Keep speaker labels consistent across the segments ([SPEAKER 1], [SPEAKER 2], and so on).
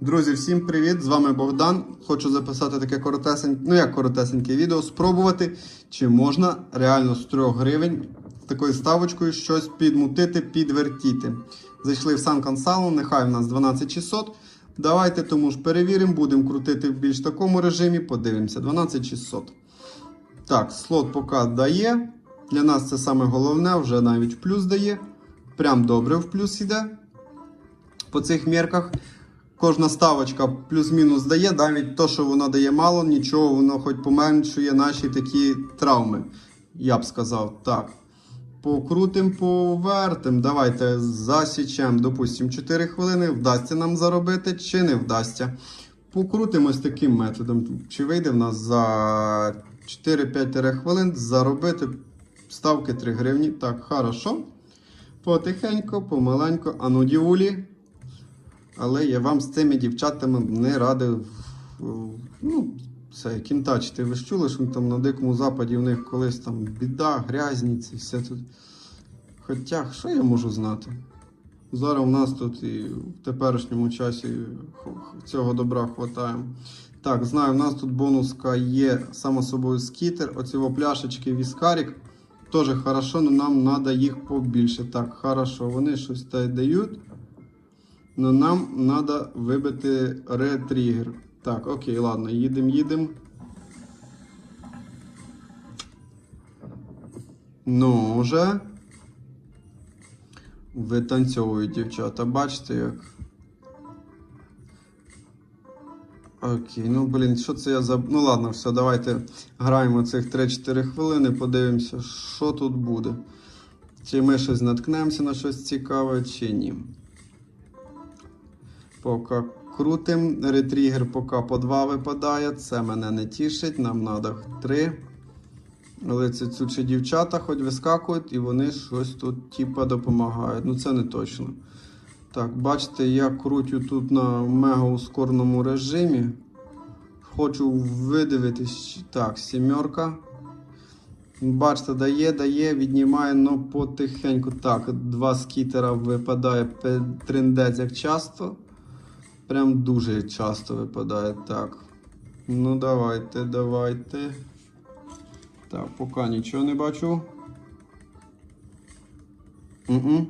[SPEAKER 1] Друзі, всім привіт! З вами Богдан. Хочу записати таке коротесеньке, ну як коротесеньке відео, спробувати, чи можна реально з 3 гривень з такою ставочкою щось підмутити, підвертіти. Зайшли в Сан Консало, нехай в нас 12600. Давайте тому ж перевіримо, будемо крутити в більш такому режимі, подивимося. 12600. Так, слот поки дає. Для нас це саме головне, вже навіть в плюс дає. Прям добре в плюс іде. По цих мірках. Кожна ставочка плюс-мінус дає, навіть то, що вона дає мало, нічого, воно хоч поменшує наші такі травми. Я б сказав. Так. Покрутим, повертим. Давайте засічемо, допустимо, 4 хвилини. Вдасться нам заробити чи не вдасться. Покрутимось таким методом. Чи вийде в нас за 4-5 хвилин заробити ставки 3 гривні. Так, хорошо. Потихеньку, помаленьку. Ану, дівулі. Але я вам з цими дівчатами не радив. Ну, це кінтачити. Ви ж чули, що там на Дикому Западі в них колись там біда, грязніці, все тут. Хоча, що я можу знати? Зараз у нас тут і в теперішньому часі цього добра хватає. Так, знаю, у нас тут бонуска є, само собою, скітер. Оці пляшечки віскарік. Теж хорошо, але нам треба їх побільше. Так, хорошо, вони щось дають. Но нам треба вибити ретригер. Так, окей, ладно, їдемо, їдемо. Ну, вже. Витанцьовують дівчата, бачите як. Окей, ну блін, що це я за. Ну ладно, все, давайте граємо цих 3-4 хвилини, подивимося, що тут буде. Чи ми щось наткнемося на щось цікаве, чи ні. Поки крутим, ретригер поки по 2 випадає, це мене не тішить, нам треба 3. Але це цючі дівчата хоч вискакують і вони щось тут типа допомагають. Ну це не точно. Так, бачите, я крутю тут на мега ускореному режимі. Хочу видивитись. Так, сімерка. Бачите, дає, дає, віднімає, ну потихеньку. Так, два скітера випадає триндець як часто. Прям дуже часто випадає. Так. Ну давайте, давайте. Так, поки нічого не бачу. Угу.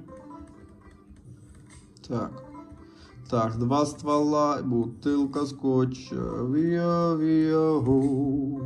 [SPEAKER 1] Так. Так, два ствола, бутилка скотча. Віа, віа, гу.